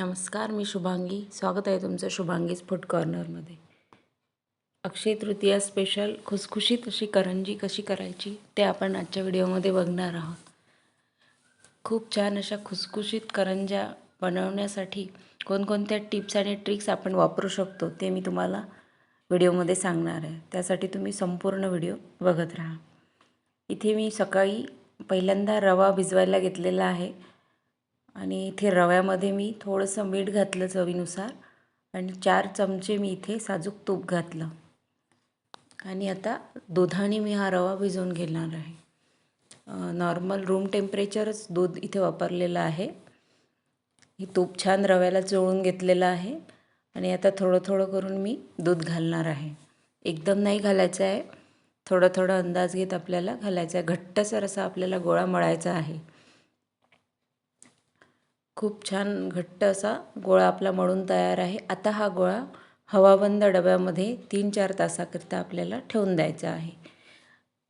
नमस्कार मी शुभांगी. स्वागत आहे तुमचं शुभांगीज फूड कॉर्नरमध्ये. अक्षय तृतीया स्पेशल खुसखुशीत अशी करंजी कशी करायची ते आपण आजच्या व्हिडिओमध्ये बघणार आहोत. खूप छान अशा खुसखुशीत करंज्या बनवण्यासाठी कोणकोणत्या टिप्स आणि ट्रिक्स आपण वापरू शकतो ते मी तुम्हाला व्हिडिओमध्ये सांगणार आहे. त्यासाठी तुम्ही संपूर्ण व्हिडिओ बघत राहा. इथे मी सकाळी पहिल्यांदा रवा भिजवायला घेतलेला आहे. आणि इथे रव्यामध्ये मी थोडंसं मीठ घातलं चवीनुसार आणि चार चमचे मी इथे साजूक तूप घातलं. आणि आता दुधाने मी हा रवा भिजवून घेणार आहे. नॉर्मल रूम टेम्परेचरच दूध इथे वापरलेलं आहे. हे तूप छान रव्याला चोळून घेतलेलं आहे. आणि आता थोडं थोडं करून मी दूध घालणार आहे. एकदम नाही घालायचं आहे. थोडं थोडं अंदाज घेत आपल्याला घालायचं आहे. घट्टसर असा आपल्याला गोळा मळायचा आहे. खूप छान घट्ट असा गोळा आपला मळून तयार आहे. आता हा गोळा हवाबंद डब्यामध्ये तीन चार तासाकरिता आपल्याला ठेवून द्यायचा आहे.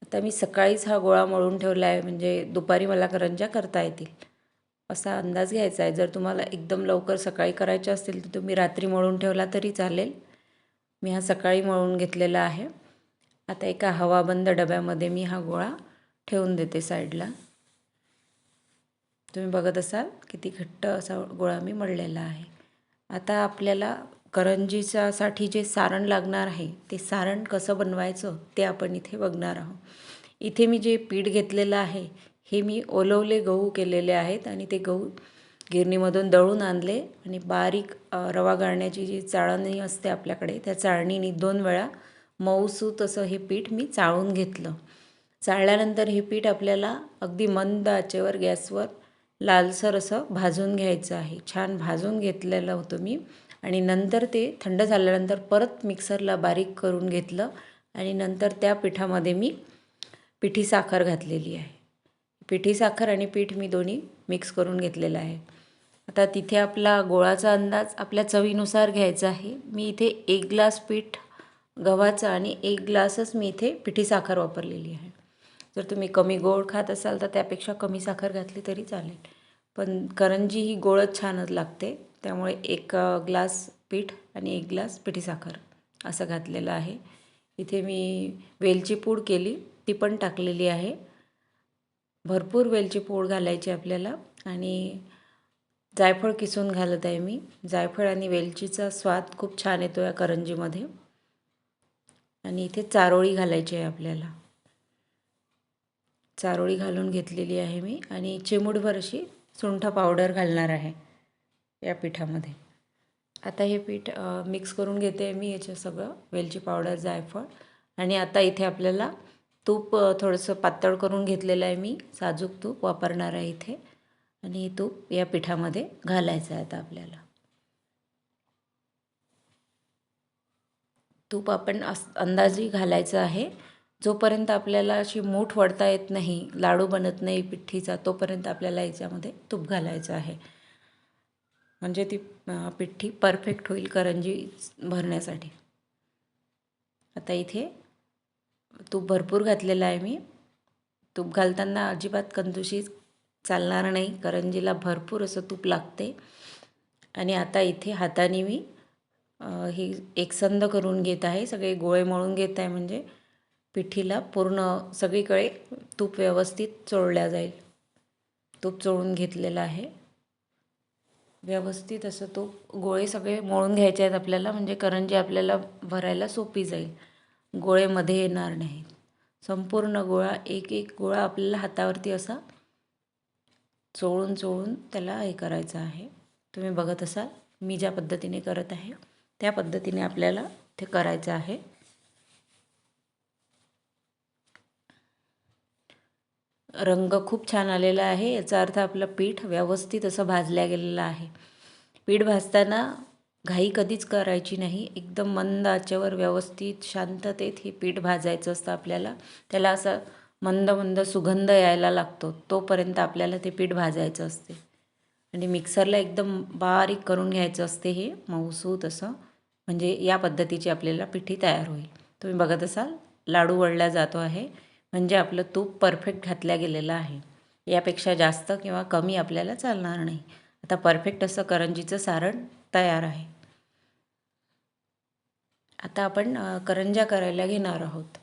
आता मी सकाळीच हा गोळा मळून ठेवला आहे म्हणजे दुपारी मला करंजा करता येतील. असा अंदाज घ्यायचा आहे. जर तुम्हाला एकदम लवकर सकाळी करायचे असतील तर तुम्ही रात्री मळून ठेवला तरी चालेल. मी हा सकाळी मळून घेतलेला आहे. आता एका हवाबंद डब्यामध्ये मी हा गोळा ठेवून देते साईडला. तुम्ही बघत असाल किती घट्ट असा गोळा मी मळलेला आहे. आता आपल्याला करंजीच्यासाठी जे सारण लागणार आहे ते सारण कसं बनवायचं ते आपण इथे बघणार आहोत. इथे मी जे पीठ घेतलेलं आहे हे मी ओलवले गहू केलेले आहेत आणि ते गहू गिरणीमधून दळून आणले आणि बारीक रवा गाळण्याची जी चाळणी असते आपल्याकडे त्या चाळणीने दोन वेळा मऊसूत असं हे पीठ मी चाळून घेतलं. चाळल्यानंतर हे पीठ आपल्याला अगदी मंद आचेवर गॅसवर लालसर असं भाजून घ्यायचं आहे. छान भाजून घेतलेलं होतं मी. आणि नंतर ते थंड झाल्यानंतर परत मिक्सरला बारीक करून घेतलं. आणि नंतर त्या पिठामध्ये मी पिठी साखर घातलेली आहे. पिठी साखर आणि पीठ मी दोन्ही मिक्स करून घेतलेलं आहे. आता तिथे आपला गोळाचा अंदाज आपल्या चवीनुसार घ्यायचा आहे. मी इथे एक ग्लास पीठ गव्हाचं आणि एक ग्लासच मी इथे पिठी साखर वापरलेली आहे. जर तुम्ही कमी गोड खात असाल तर त्यापेक्षा कमी साखर घातली तरी चालेल. पण करंजी ही गोळच छानच लागते. त्यामुळे एक ग्लास पीठ आणि एक ग्लास पिठी साखर असं घातलेलं आहे. इथे मी वेलची पूड केली. ती पण टाकलेली आहे. भरपूर वेलची पूड घालायची आपल्याला आणि जायफळ किसून घालत आहे मी. जायफळ आणि वेलचीचा स्वाद खूप छान येतो या करंजीमध्ये. आणि इथे चारोळी घालायची आहे आपल्याला. चारोळी घालून घेतलेली आहे मी आणि चिमूटभर अशी सुंठ पावडर घालणार आहे या पिठामध्ये. आता हे पीठ मिक्स करून घेते मी याचं सगळं वेलची पावडर जायफळ आणि आता इथे आपल्याला तूप थोडंसं पातळ करून घेतलेलं आहे मी साजूक तूप वापरणार आहे इथे आणि तूप या पिठामध्ये घालायचं आहे आता आपल्याला. तूप आपण अंदाजी घालायचं आहे जोपर्यंत आपल्याला अशी मूठ वडता येत नाही लाडू बनत नाही पिठ्ठीचा तोपर्यंत आपल्याला याच्यामध्ये तूप घालायचं आहे. म्हणजे ती पिठ्ठी परफेक्ट होईल करंजी भरण्यासाठी. आता इथे तूप भरपूर घातलेलं आहे मी. तूप घालताना अजिबात कंदुशी चालणार नाही. करंजीला भरपूर असं तूप लागते. आणि आता इथे हाताने मी ही एकसंद करून घेत आहे. सगळे गोळे मळून घेत आहे म्हणजे पिठीला पूर्ण सगळीकडे तूप व्यवस्थित चोळल्या जाईल. तूप चोळून घेतलेलं आहे. व्यवस्थित असं तूप गोळे सगळे मळून घ्यायचे आहेत आपल्याला म्हणजे करंजी आपल्याला भरायला सोपी जाईल. गोळेमध्ये येणार नाही संपूर्ण गोळा एक एक गोळा आपल्याला हातावरती असा चोळून चोळून त्याला हे करायचं आहे. तुम्ही बघत असाल मी ज्या पद्धतीने करत आहे त्या पद्धतीने आपल्याला ते करायचं आहे. रंग खूप छान आलेला आहे. याचा अर्थ आपलं पीठ व्यवस्थित असं भाजल्या गेलेलं आहे. पीठ भाजताना घाई कधीच करायची नाही. एकदम मंद आचेवर व्यवस्थित शांततेत हे पीठ भाजायचं असतं आपल्याला. त्याला असं मंद मंद सुगंध यायला लागतो. तोपर्यंत आपल्याला ते पीठ भाजायचं असते. आणि मिक्सरला एकदम बारीक करून घ्यायचं असते हे. मऊसूत असं. म्हणजे या पद्धतीची आपल्याला पिठी तयार होईल. तुम्ही बघत असाल लाडू वळला जातो आहे. म्हणजे आपलं तूप परफेक्ट घातल्या गेलेलं आहे. यापेक्षा जास्त किंवा कमी आपल्याला चालणार नाही. आता परफेक्ट असं करंजीचं सारण तयार आहे. आता आपण करंजा करायला घेणार आहोत.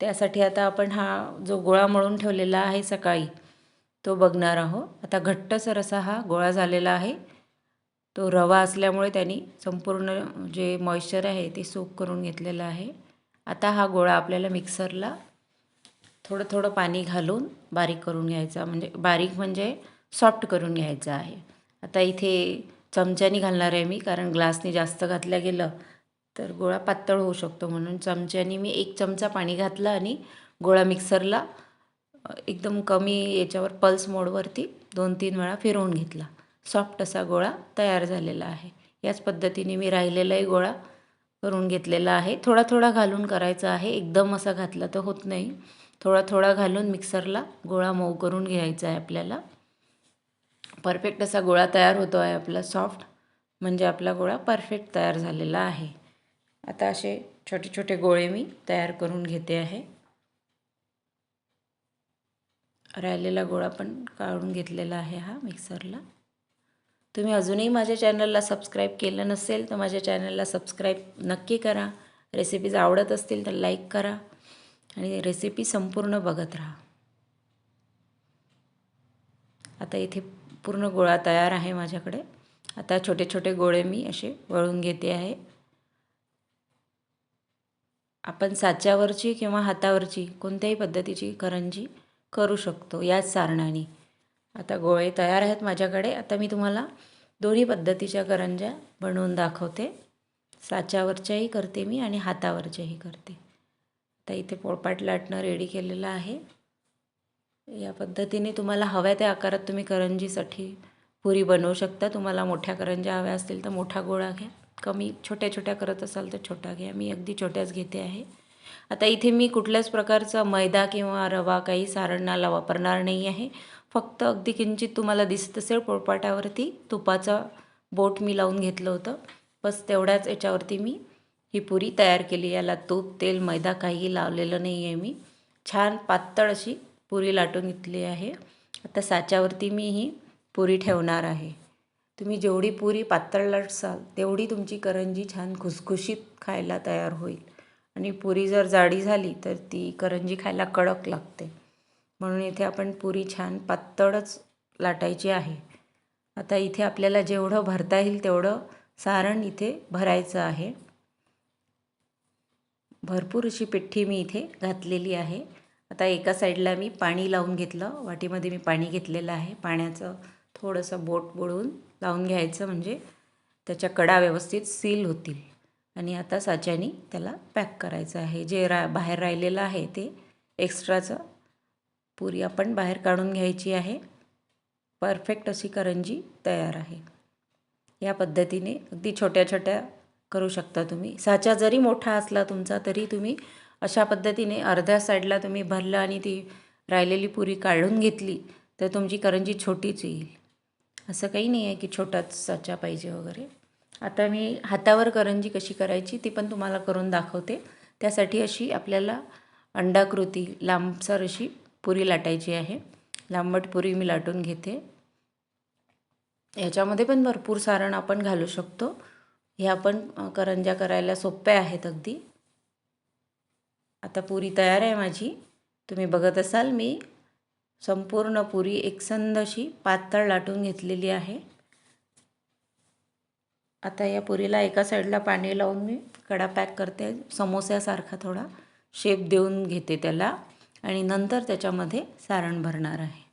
त्यासाठी आता आपण हा जो गोळा मळून ठेवलेला आहे सकाळी तो बघणार आहोत. आता घट्टसर असा हा गोळा झालेला आहे. तो रवा असल्यामुळे त्यांनी संपूर्ण जे मॉइश्चर आहे ते सूप करून घेतलेलं आहे. आता हा गोळा आपल्याला मिक्सरला थोडं थोडं पाणी घालून बारीक करून घ्यायचा. म्हणजे बारीक म्हणजे सॉफ्ट करून घ्यायचा आहे. आता इथे चमच्यानी घालणार आहे मी कारण ग्लासने जास्त घातल्या गेलं तर गोळा पातळ होऊ शकतो म्हणून चमच्यानी मी एक चमचा पाणी घातलं आणि गोळा मिक्सरला एकदम कमी याच्यावर पल्स मोडवरती दोन तीन वेळा फिरवून घेतला. सॉफ्ट असा गोळा तयार झालेला आहे. याच पद्धतीने मी राहिलेलाही गोळा करून घेतलेला आहे. थोडा थोडा घालून करायचा आहे. एकदम असा घातला तर होत नाही. थोडा थोडा घालून मिक्सरला गोळा मऊ करून घ्यायचा आहे आपल्याला. परफेक्ट असा गोळा तयार होतो आहे आपला सॉफ्ट म्हणजे आपला गोळा परफेक्ट तयार झालेला आहे. आता असे छोटे छोटे गोळे मी तयार करून घेते आहे. राहिलेला गोळा पण काढून घेतलेला आहे हा मिक्सरला. तुम्ही अजूनही माझ्या चॅनलला सबस्क्राईब केलं नसेल तर माझ्या चॅनलला सबस्क्राईब नक्की करा. रेसिपीज आवडत असतील तर लाईक करा. आणि रेसिपी संपूर्ण बघत राहा. आता इथे पूर्ण गोळा तयार आहे माझ्याकडे. आता छोटे छोटे गोळे मी असे वळून घेते आहे. आपण साच्यावरची किंवा हातावरची कोणत्याही पद्धतीची करंजी करू शकतो याच सारणाने आता गोळे तयार आहेत माझ्याकडे. आता मी तुम्हाला दोन्ही पद्धतीच्या करंज्या बनवून दाखवते. साच्यावरच्याही करते मी आणि हातावरच्याही करते. आता इथे पोळपाट लाटणं रेडी केलेलं आहे. या पद्धतीने तुम्हाला हव्या त्या आकारात तुम्ही करंजीसाठी पुरी बनवू शकता. तुम्हाला मोठ्या करंज्या हव्या असतील तर मोठा गोळा घ्या. कमी छोट्या छोट्या करत असाल तर छोटा घ्या. मी अगदी छोट्याच घेते आहे. आता इथे मी कुठल्याच प्रकारचा मैदा किंवा रवा काही सारणाला वापरणार नाही आहे. फक्त अगदी किंचित तुम्हाला दिसत असेल पोळपाटावरती तुपाचा बोट मी लावून घेतलं होतं. बस तेवढ्याच याच्यावरती मी ही पुरी तयार केली. याला तूप तेल मैदा काही लावलेलं नाही आहे मी. छान पातळ अशी पुरी लाटून घेतली आहे. आता साच्यावरती मी ही पुरी ठेवणार आहे. तुम्ही जेवढी पुरी पातळ लाटसाल तेवढी तुमची करंजी छान खुसखुशीत खायला तयार होईल. आणि पुरी जर जाडी झाली तर ती करंजी खायला कडक लागते. म्हणून इथे आपण पुरी छान पातळच लाटायची आहे. आता इथे आपल्याला जेवढं भरता येईल तेवढं सारण इथे भरायचं आहे. भरपूर अशी पिठ्ठी मी इथे घातलेली आहे. आता एका साईडला मी पाणी लावून घेतलं. वाटीमध्ये मी पाणी घेतलेलं आहे. पाण्याचं थोडंसं बोट बुडवून लावून घ्यायचं म्हणजे त्याच्या कडा व्यवस्थित सील होतील. आणि आता साच्यानी त्याला पॅक करायचं आहे. जे रा बाहेर राहिलेलं आहे ते एक्स्ट्राचं पुरी आपण बाहेर काढून घ्यायची आहे. परफेक्ट अशी करंजी तयार आहे. या पद्धतीने अगदी छोट्या छोट्या करू शकता तुम्ही. साचा जरी मोठा असला तुमचा तरी तुम्ही अशा पद्धतीने अर्ध्या साईडला तुम्ही भरलं आणि ती राहिलेली पुरी काढून घेतली तर तुमची करंजी छोटीच येईल. असं काही नाही आहे की छोटाच साचा पाहिजे वगैरे. आता मी हातावर करंजी कशी करायची ती पण तुम्हाला करून दाखवते. त्यासाठी अशी आपल्याला अंडाकृती लांबसर अशी पुरी लाटायची आहे. लांबट पुरी मी लाटून घेते. याच्यामध्ये पण भरपूर सारण आपण घालू शकतो. ह्या पण करंज्या करायला सोप्या आहेत अगदी. आता पुरी तयार आहे माझी. तुम्ही बघत असाल मी संपूर्ण पुरी एकसंद अशी पातळ लाटून घेतलेली आहे. आता या पुरीला एका साईडला पाणी लावून मी कडा पॅक करते. समोस्यासारखा थोडा शेप देऊन घेते त्याला आणि नंतर त्याच्यामध्ये सारण भरणार आहे.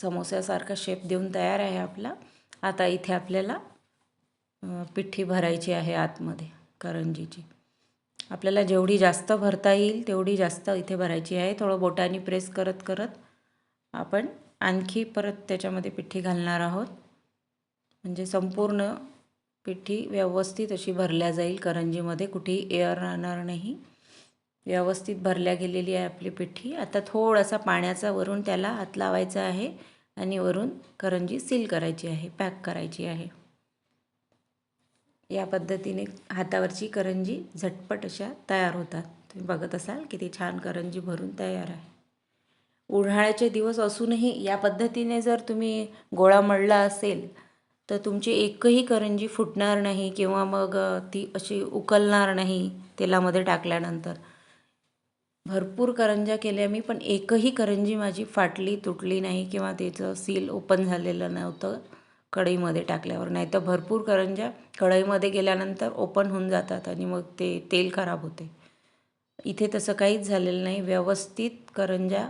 समोस्यासारखा शेप देऊन तयार आहे आपला. आता इथे आपल्याला पिठ्ठी भरायची आहे आतमध्ये करंजीची. आपल्याला जेवढी जास्त भरता येईल तेवढी जास्त इथे भरायची आहे. थोडं बोटाने प्रेस करत करत आपण आणखी परत त्याच्यामध्ये पिठ्ठी घालणार आहोत. म्हणजे संपूर्ण पिठी व्यवस्थित अशी भरल्या जाईल करंजीमध्ये. कुठेही एअर राहणार नाही. व्यवस्थित भरल्या गेलेली आहे आपली पिठी. आता थोडासा पाण्याचा वरून त्याला हात लावायचा आहे आणि वरून करंजी सील करायची आहे पॅक करायची आहे. या पद्धतीने हातावरची करंजी झटपट अशा तयार होतात. तुम्ही बघत असाल किती छान करंजी भरून तयार आहे. उन्हाळ्याचे दिवस असूनही या पद्धतीने जर तुम्ही गोळा मळला असेल तर तुमची एकही करंजी फुटणार नाही किंवा मग ती अशी उकलणार नाही तेलामध्ये टाकल्यानंतर. भरपूर करंज्या केल्या मी पण एकही करंजी माझी फाटली तुटली नाही किंवा त्याचं सील ओपन झालेलं नव्हतं कढईमध्ये टाकल्यावर. नाही तर भरपूर करंज्या कढईमध्ये गेल्यानंतर ओपन होऊन जातात आणि मग ते तेल खराब होते. इथे तसं काहीच झालेलं नाही. व्यवस्थित करंज्या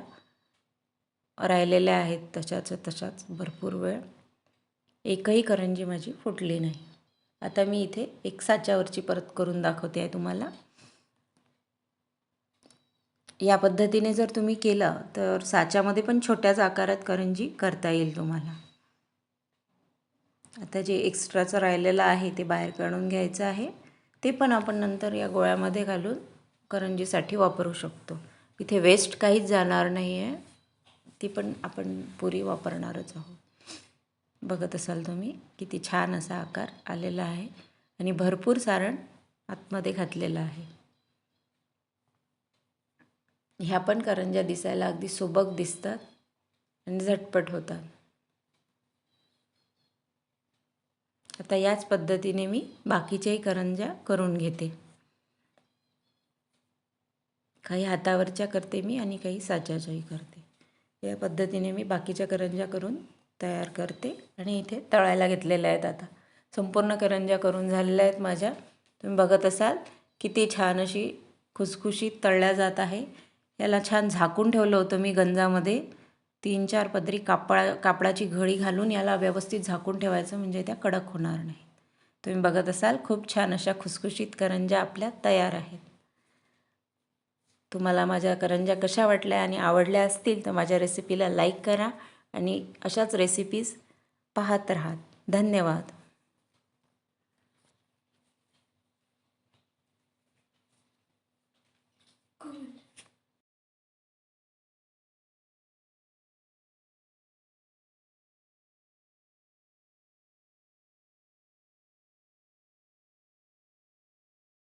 राहिलेल्या आहेत तशाच तशाच भरपूर वेळ. एकही करंजी माझी फुटली नाही. आता मी इथे एक साच्यावरची परत करून दाखवते आहे तुम्हाला. या पद्धतीने जर तुम्ही केलं तर साच्यामध्ये पण छोट्याच आकारात करंजी करता येईल तुम्हाला. आता जे एक्स्ट्राचं राहिलेलं आहे ते बाहेर काढून घ्यायचं आहे. ते पण आपण नंतर या गोळ्यामध्ये घालून करंजीसाठी वापरू शकतो. इथे वेस्ट काहीच जाणार नाही आहे ती पण आपण पुरी वापरणारच आहोत. बघत असाल तुम्ही किती छान असा आकार आलेला आहे. आणि भरपूर सारण आतमध्ये घातलेलं आहे. ह्या पण करंज्या दिसायला अगदी सुबक दिसतात आणि झटपट होतात. आता याच पद्धतीने मी बाकीच्याही करंज्या करून घेते. काही हातावरच्या करते मी आणि काही साच्याच्याही करते. या पद्धतीने मी बाकीच्या करंज्या करून तयार करते आणि इथे तळायला घेतलेल्या आहेत आता. संपूर्ण करंज्या करून झालेल्या आहेत माझ्या. तुम्ही बघत असाल किती छान अशी खुसखुशीत तळल्या जात आहे. याला छान झाकून ठेवलं होतं मी गंजामध्ये. तीन चार पदरी कापडा कापडाची घडी घालून याला व्यवस्थित झाकून ठेवायचं म्हणजे त्या कडक होणार नाही तुम्ही बघत असाल खूप छान अशा खुसखुशीत करंज्या आपल्या तयार आहेत. तुम्हाला माझ्या करंज्या कशा वाटल्या आणि आवडल्या असतील तर माझ्या रेसिपीला लाईक करा आणि अशाच रेसिपीज पाहत राहा धन्यवाद.